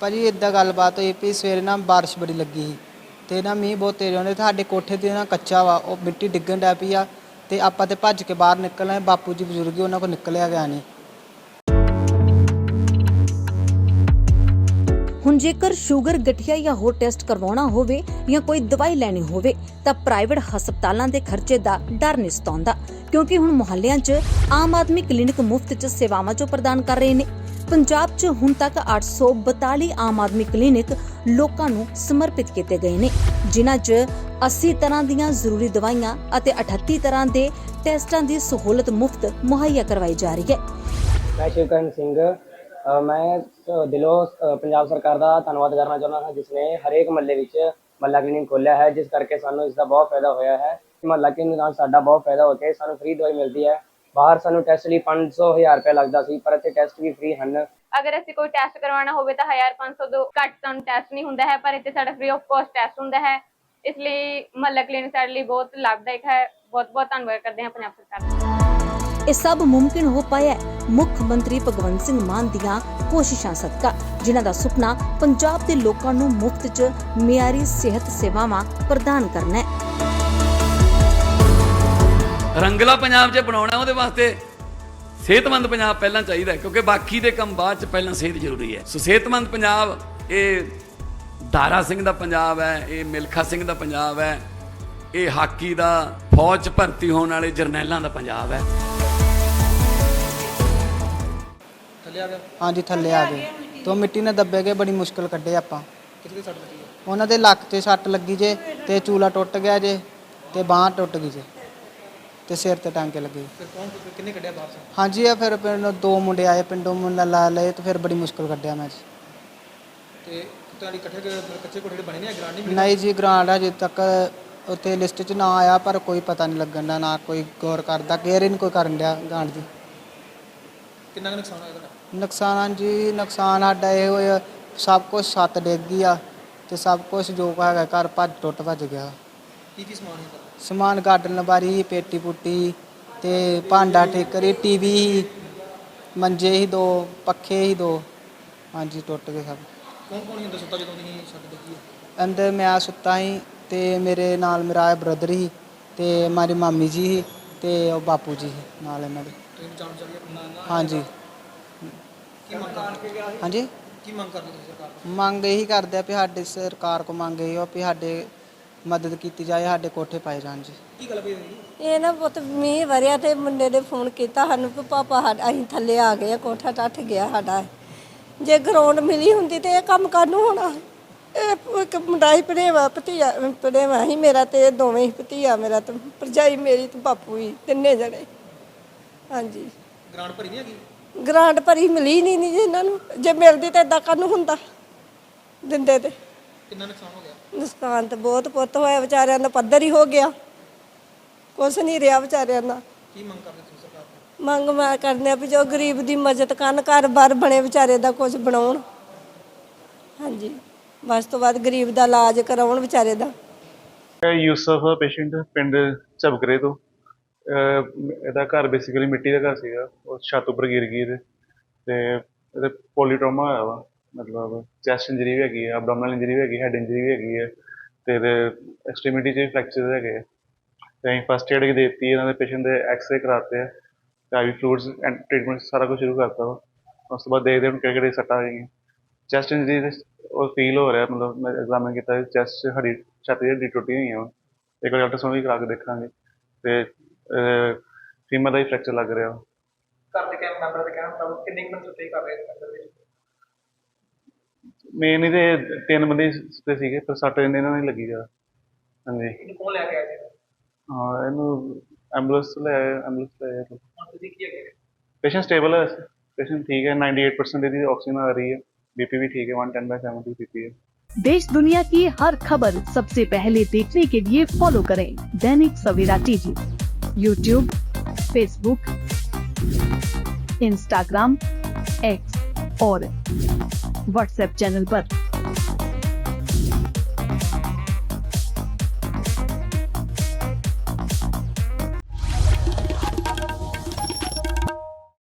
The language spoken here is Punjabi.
ਭਾਜੀ ਇਦਾਂ ਗੱਲਬਾਤ ਹੋਈ ਵੀ ਸਵੇਰੇ ਨਾ ਬਾਰਿਸ਼ ਬੜੀ ਲੱਗੀ ਸੀ ਤੇ ਨਾ ਮੀਂਹ ਬਹੁਤ ਤੇਜ਼ ਆਉਂਦੇ ਸਾਡੇ ਕੋਠੇ ਤੇ ਨਾ ਕੱਚਾ ਵਾ, ਉਹ ਮਿੱਟੀ ਡਿੱਗਣ ਡੈ ਪਈ ਆ ਤੇ ਆਪਾਂ ਤੇ ਭੱਜ ਕੇ ਬਾਹਰ ਨਿਕਲਣਾ ਬਾਪੂ ਜੀ ਬਜ਼ੁਰਗ ਹੀ ਉਹਨਾਂ ਕੋਲ ਨਿਕਲਿਆ ਗਿਆ ਨਹੀਂ ਹੁਣ ਜੇਕਰ ਸ਼ੂਗਰ, ਗਠੀਆ ਜਾਂ ਹੋਰ ਟੈਸਟ ਕਰਵਾਉਣਾ ਹੋਵੇ ਜਾਂ ਕੋਈ ਦਵਾਈ ਲੈਣੀ ਹੋਵੇ, ਤਾਂ ਪ੍ਰਾਈਵੇਟ ਹਸਪਤਾਲਾਂ ਦੇ ਖਰਚੇ ਦਾ ਡਰ ਨਹੀਂ ਸਤਾਉਂਦਾ, ਕਿਉਂਕਿ ਹੁਣ ਮੁਹੱਲਿਆਂ 'ਚ ਆਮ ਆਦਮੀ ਕਲੀਨਿਕ ਮੁਫਤ 'ਚ ਸੇਵਾਵਾਂ ਜੋ ਪ੍ਰਦਾਨ ਕਰ ਰਹੇ ਨੇ ਪੰਜਾਬ 'ਚ ਹੁਣ ਤੱਕ 842 ਆਮ ਆਦਮੀ ਕਲੀਨਿਕ ਲੋਕਾਂ ਨੂੰ ਸਮਰਪਿਤ ਕੀਤੇ ਗਏ ਨੇ, ਜਿਨ੍ਹਾਂ 'ਚ 80 ਤਰ੍ਹਾਂ ਦੀਆਂ ਜ਼ਰੂਰੀ ਦਵਾਈਆਂ ਅਤੇ 38 ਤਰ੍ਹਾਂ ਦੇ ਟੈਸਟਾਂ ਦੀ ਸਹੂਲਤ ਮੁਫਤ ਮੁਹੱਈਆ ਕਰਵਾਈ ਜਾ ਰਹੀ ਹੈ। ਮੈਂ ਸ਼ਿਵਕਰਨ ਸਿੰਘ ਮੈਂ ਦਿਲੋਂ ਪੰਜਾਬ ਸਰਕਾਰ ਦਾ ਧੰਨਵਾਦ ਕਰਨਾ ਚਾਹੁੰਦਾ ਹਾਂ ਜਿਸ ਨੇ ਹਰੇਕ ਮਹੱਲੇ ਵਿੱਚ ਮਹੱਲਾ ਕਲੀਨਿਕ ਖੋਲ੍ਹਿਆ ਹੈ, ਜਿਸ ਕਰਕੇ ਸਾਨੂੰ ਇਸ ਦਾ ਬਹੁਤ ਫਾਇਦਾ ਹੋਇਆ ਹੈ। ਮਹੱਲਾ ਕਲੀਨਿਕ ਨਾਲ ਸਾਡਾ ਬਹੁਤ ਫਾਇਦਾ ਹੋ ਕੇ ਸਾਨੂੰ ਫ੍ਰੀ ਦਵਾਈ ਮਿਲਦੀ ਹੈ। ਬਾਹਰ ਸਾਨੂੰ ਟੈਸਟ ਲਈ 500 ਹਜ਼ਾਰ ਰੁਪਏ ਲੱਗਦਾ ਸੀ ਪਰ ਇੱਥੇ ਟੈਸਟ ਵੀ ਫ੍ਰੀ ਹਨ। ਅਗਰ ਅਸੀਂ ਕੋਈ ਟੈਸਟ ਕਰਵਾਉਣਾ ਹੋਵੇ ਤਾਂ 1500 ਤੋਂ ਘੱਟ ਤੁਹਾਨੂੰ ਟੈਸਟ ਨਹੀਂ ਹੁੰਦਾ ਹੈ ਪਰ ਇੱਥੇ ਸਾਡਾ ਫ੍ਰੀ ਆਫ ਕਾਸਟ ਟੈਸਟ ਹੁੰਦਾ ਹੈ। ਇਸ ਲਈ ਮਹੱਲਾ ਕਲੀਨਿਕ ਸਾਡੇ ਲਈ ਬਹੁਤ ਲਾਭਦਾਇਕ ਹੈ। ਬਹੁਤ ਬਹੁਤ ਧੰਨਵਾਦ ਕਰਦੇ ਹਾਂ ਪੰਜਾਬ ਸਰਕਾਰ ਦਾ। ਇਹ ਸਭ ਮੁਮਕਿਨ ਹੋ ਪਾਇਆ ਹੈ। ਮੁੱਖ ਮੰਤਰੀ ਭਗਵੰਤ ਸਿੰਘ ਮਾਨ ਦੀਆਂ ਕੋਸ਼ਿਸ਼ਾਂ ਸਦਕਾ ਜਿਨ੍ਹਾਂ ਦਾ ਸੁਪਨਾ ਪੰਜਾਬ ਦੇ ਲੋਕਾਂ ਨੂੰ ਮੁਫਤ 'ਚ ਮਿਆਰੀ ਸਿਹਤ ਸੇਵਾਵਾਂ ਪ੍ਰਦਾਨ ਕਰਨਾ ਹੈ। ਰੰਗਲਾ ਪੰਜਾਬ ਜੇ ਬਣਾਉਣਾ ਉਹਦੇ ਵਾਸਤੇ ਸਿਹਤਮੰਦ ਪੰਜਾਬ ਪਹਿਲਾਂ ਚਾਹੀਦਾ ਕਿਉਂਕਿ ਬਾਕੀ ਦੇ ਕੰਮ ਬਾਅਦ ਚ ਪਹਿਲਾਂ ਸਿਹਤ ਜ਼ਰੂਰੀ ਹੈ। ਸੋ ਸਿਹਤਮੰਦ ਪੰਜਾਬ ਇਹ ਦਾਰਾ ਸਿੰਘ ਦਾ ਪੰਜਾਬ ਹੈ ਇਹ ਮਿਲਖਾ ਸਿੰਘ ਦਾ ਪੰਜਾਬ ਹੈ ਇਹ ਹਾਕੀ ਦਾ ਫੌਜ 'ਚ ਭਰਤੀ ਹੋਣ ਵਾਲੇ ਜਰਨੈਲਾਂ ਦਾ ਪੰਜਾਬ ਹੈ। ਹਾਂਜੀ ਥੱਲੇ ਆ ਗਏ। ਤੋਂ ਮਿੱਟੀ ਨਾਲ ਦੱਬੇ ਗਏ ਬੜੀ ਮੁਸ਼ਕਲ ਕੱਢੇ ਆਪਾਂ। ਉਹਨਾਂ ਦੇ ਲੱਕ ਤੇ ਸੱਟ ਲੱਗੀ ਜੇ ਤੇ ਚੂਲਾ ਟੁੱਟ ਗਿਆ ਜੇ ਤੇ ਬਾਂਹ ਟੁੱਟ ਗਈ ਜੇ। ਤੇ ਸਿਰ ਤੇ ਟਾਂਕੇ ਲੱਗੇ। ਫਿਰ ਕੌਣ ਕਿੰਨੇ ਕੱਢਿਆ ਬਾਹਰ ਹਾਂਜੀ ਆ ਫਿਰ ਪਿੰਡ ਦੋ ਮੁੰਡੇ ਆਏ ਪਿੰਡੋਂ ਮੁੰਡਾ ਲਾ ਲਏ ਤੇ ਫਿਰ ਬੜੀ ਮੁਸ਼ਕਲ ਕੱਢਿਆ ਮੈਂ। ਜੀ ਤੇ ਤੁਹਾਡੀ ਇਕੱਠੇ ਕੱਚੇ ਕੋਠੇ ਬਣੇ ਨੇ ਗ੍ਰਾਂਡ ਨਹੀਂ ਨਹੀਂ ਜੀ ਗ੍ਰਾਂਡ ਅਜੇ ਤੱਕ ਉੱਥੇ ਲਿਸਟ 'ਚ ਨਾ ਆਇਆ ਪਰ ਕੋਈ ਪਤਾ ਨਹੀਂ ਲੱਗਣ ਦਾ ਨਾ ਕੋਈ ਗੌਰ ਕਰਦਾ ਕੇਅਰ ਹੀ ਨਹੀਂ ਕੋਈ ਕਰਨ ਡਿਆ ਗਾਂਡ ਦੀ। ਕਿੰਨਾ ਕੁ ਨੁਕਸਾਨ ਹੋਇਆ ਤੁਹਾਡਾ? ਨੁਕਸਾਨ ਜੀ ਨੁਕਸਾਨ ਸਾਡਾ ਇਹ ਹੋਇਆ ਸਭ ਕੁਝ ਛੱਤ ਡਿੱਗ ਗਈ ਆ ਤੇ ਸਭ ਕੁਝ ਜੋ ਕੁ ਹੈਗਾ ਘਰ ਭੱਜ ਟੁੱਟ ਭੱਜ ਗਿਆ। ਕੀ ਕੀ ਸਮਾਨ ਹੁੰਦਾ ਸਮਾਨ ਗਾਰਡਨ ਲਬਾਰੀ ਪੇਟੀ ਪੁੱਟੀ ਤੇ ਭਾਂਡਾ ਠੇਕਰੀ ਟੀਵੀ ਮੰਜੇ ਹੀ ਦੋ ਪੱਖੇ ਹੀ ਦੋ। ਹਾਂਜੀ ਟੁੱਟ ਗਏ ਸਭ। ਕੌਣ ਕੌਣ ਹੁੰਦਾ ਸੁੱਤਾ ਜਦੋਂ ਤੁਸੀਂ ਛੱਡ ਦਿੱਤੀ ਹੈ? ਅੰਦਰ ਮੈਂ ਸੁੱਤਾ ਸੀ ਤੇ ਮੇਰੇ ਨਾਲ ਮੇਰਾ ਬ੍ਰਦਰ ਸੀ ਤੇ ਮਾਰੀ ਮਾਮੀ ਜੀ ਸੀ ਤੇ ਉਹ ਬਾਪੂ ਜੀ ਸੀ ਨਾਲ ਇਹਨਾਂ ਦੇ। ਤੁਸੀਂ ਬਚਾਉਣ ਚੱਲ ਗਏ ਨਾ ਨਾ ਹਾਂਜੀ। ਕੀ ਮੰਗ ਕਰਦੇ ਹਾਂਜੀ? ਕੀ ਮੰਗ ਕਰਦੇ ਤੁਸੀਂ ਸਰਕਾਰ ਤੋਂ? ਮੰਗ ਇਹੀ ਕਰਦੇ ਆ ਵੀ ਸਾਡੇ ਸਰਕਾਰ ਕੋ ਮੰਗ ਇਹੀ ਆ ਵੀ ਸਾਡੇ ਮਦਦ ਕੀਤੀ ਜਾਏ ਸਾਡੇ ਕੋਠੇ ਪਾਏ ਜਾਣ ਜੀ। ਕੀ ਗੱਲ ਪਈ ਹੋਈ ਇਹ ਨਾ ਪੁੱਤ ਮੀਂਹ ਵਰਿਆ ਤੇ ਮੁੰਡੇ ਨੇ ਫੋਨ ਕੀਤਾ ਸਾਨੂੰ ਕਿ ਪਾਪਾ ਸਾਡਾ ਅਸੀਂ ਥੱਲੇ ਆ ਗਏ ਆ ਕੋਠਾ ਟੱਟ ਗਿਆ ਸਾਡਾ। ਜੇ ਗਰਾਊਂਡ ਮਿਲੀ ਹੁੰਦੀ ਤੇ ਇਹ ਕੰਮ ਕਾਹਨੂੰ ਹੋਣਾ? ਇਹ ਇੱਕ ਮੁੰਡਾ ਹੀ ਭਣੇਵਾ ਭਤੀਆ ਭਣੇਵਾ ਹੀ ਮੇਰਾ ਤੇ ਇਹ ਦੋਵੇਂ ਹੀ ਭਤੀਆ ਮੇਰਾ ਤੇ ਭਰਜਾਈ ਮੇਰੀ ਤੇ ਬਾਪੂ ਹੀ ਤਿੰਨੇ ਜਣੇ। ਹਾਂਜੀ। ਗ੍ਰਾਂਡ ਭਰੀ ਨਹੀਂ ਹੈਗੀ? ਗ੍ਰਾਂਟ ਭਰੀ ਮਿਲੀ ਨਹੀਂ ਨਹੀਂ ਜੀ ਇਹਨਾਂ ਨੂੰ। ਜੇ ਮਿਲਦੀ ਤਾਂ ਇਦਾਂ ਕਾਹਨੂੰ ਹੁੰਦਾ? ਦਿੰਦੇ ਤੇ। ਕਿੰਨਾ ਨੁਕਸਾਨ ਹੋ ਗਿਆ? ਨੁਕਸਾਨ ਤਾਂ ਬਹੁਤ ਪੁੱਤ ਹੋਇਆ ਵਿਚਾਰਿਆਂ ਦਾ ਪੱਧਰ ਹੀ ਹੋ ਗਿਆ। ਕੁਛ ਨਹੀਂ ਰਿਹਾ ਵਿਚਾਰਿਆਂ ਦਾ। ਕੀ ਮੰਗ ਕਰਦੇ ਤੁਸੀਂ ਸਰਕਾਰ ਤੋਂ? ਮੰਗ ਮੈਂ ਕਰਨੇ ਆ ਵੀ ਜੋ ਗਰੀਬ ਦੀ ਮਦਦ ਕਰਨ ਘਰ-ਬਾਰ ਬਣੇ ਵਿਚਾਰੇ ਦਾ ਕੁਝ ਬਣਾਉਣ। ਹਾਂਜੀ। ਬਸ ਤੋਂ ਬਾਅਦ ਗਰੀਬ ਦਾ ਇਲਾਜ ਕਰਾਉਣ ਵਿਚਾਰੇ ਦਾ। ਇਹ ਯੂਸਫ ਪੇਸ਼ੈਂਟ ਪਿੰਡ ਝਬਕਰੇ ਤੋਂ। ਅਹ ਇਹਦਾ ਘਰ ਬੇਸਿਕਲੀ ਮਿੱਟੀ ਦਾ ਘਰ ਸੀਗਾ ਉਹ ਛੱਤ ਉੱਪਰ ਗਿਰ ਗਈ ਇਹਦੇ। ਤੇ ਇਹਦੇ ਪੋਲੀਟ੍ਰੋਮਾ ਹੋਇਆ ਵਾ। ਮਤਲਬ ਚੈਸਟ ਇੰਜਰੀ ਵੀ ਹੈਗੀ ਹੈ ਐਬਡੋਮਨਲ ਇੰਜਰੀ ਵੀ ਹੈਗੀ ਹੈਡ ਇੰਜਰੀ ਵੀ ਹੈਗੀ ਹੈ ਤੇ ਐਕਸਟ੍ਰੀਮਿਟੀ 'ਚ ਫ੍ਰੈਕਚਰ ਹੈਗੇ ਆ। ਤੇ ਅਸੀਂ ਫਸਟ ਏਡ ਦੇ ਦਿੱਤੀ, ਇਹਨਾਂ ਦੇ ਪੇਸ਼ੈਂਟ ਦੇ ਐਕਸਰੇ ਕਰਾਤੇ ਆ ਆਈਵੀ ਫਲੂਇਡਸ ਐਂਡ ਟ੍ਰੀਟਮੈਂਟ ਸਾਰਾ ਕੁਝ ਸ਼ੁਰੂ ਕਰਤਾ ਵਾ। ਉਸ ਤੋਂ ਬਾਅਦ ਦੇਖਦੇ ਹਾਂ ਕਿਹੜੇ ਕਿਹੜੇ ਸੱਟਾਂ ਆਏਗੀਆਂ ਚੈਸਟ ਇੰਜਰੀ ਉਹ ਫੀਲ ਹੋ ਰਿਹਾ, ਮਤਲਬ ਮੈਂ ਐਗਜ਼ਾਮਿਨ ਕੀਤਾ ਚੈਸਟ ਹੱਡੀ ਛਾਤੀ ਦੀ ਟੁੱਟੀ ਹੋਈ ਆ ਇੱਕ ਵਾਰ ਅਲਟਰਾਸਾਊਂਡ ਵੀ ਕਰਾ ਕੇ ਦੇਖਾਂਗੇ। ਤੇ ਫੀਮਰ ਦਾ ਹੀ ਫ੍ਰੈਕਚਰ ਲੱਗ ਰਿਹਾ ਘਰ ਦੇ ਕਹਿਣ ਮੈਂਬਰ ਦੇ ਕਹਿਣ ਮੁਤਾਬਕ ਕਿੰਨੇ ਕੁ ਸਟੇ ਕਰ ਰਹੇ ਨੇ? ਮੇਨ ਇਹਦੇ ਤਿੰਨ ਬੰਦੇ ਤੇ ਸੀਗੇ ਪਰ ਸੱਟ ਇਹਨਾਂ ਨੂੰ ਹੀ ਲੱਗੀ ਜ਼ਿਆਦਾ ਹਾਂਜੀ ਇਹਨੂੰ ਕੌਣ ਲੈ ਕੇ ਆਇਆ ਜੀ ਹਾਂ ਇਹਨੂੰ ਐਂਬੂਲੈਂਸ ਲੈ ਐਂਬੂਲੈਂਸ ਲੈ ਆਏ ਹੁਣ ਤੁਸੀਂ ਕੀ ਹੈਗੇ ਪੇਸ਼ੈਂਟ ਸਟੇਬਲ ਹੈ ਪੇਸ਼ੈਂਟ ਠੀਕ ਹੈ 98% ਇਹਦੀ ਆਕਸੀਜਨ ਆ ਰਹੀ ਹੈ ਬੀਪੀ ਵੀ ਠੀਕ ਹੈ 110 by 70 बीपी है देश दुनिया की हर खबर सबसे पहले देखने के लिए फॉलो करें Dainik Savera TV YouTube Facebook Instagram X और व्हाट्सएप चैनल पर।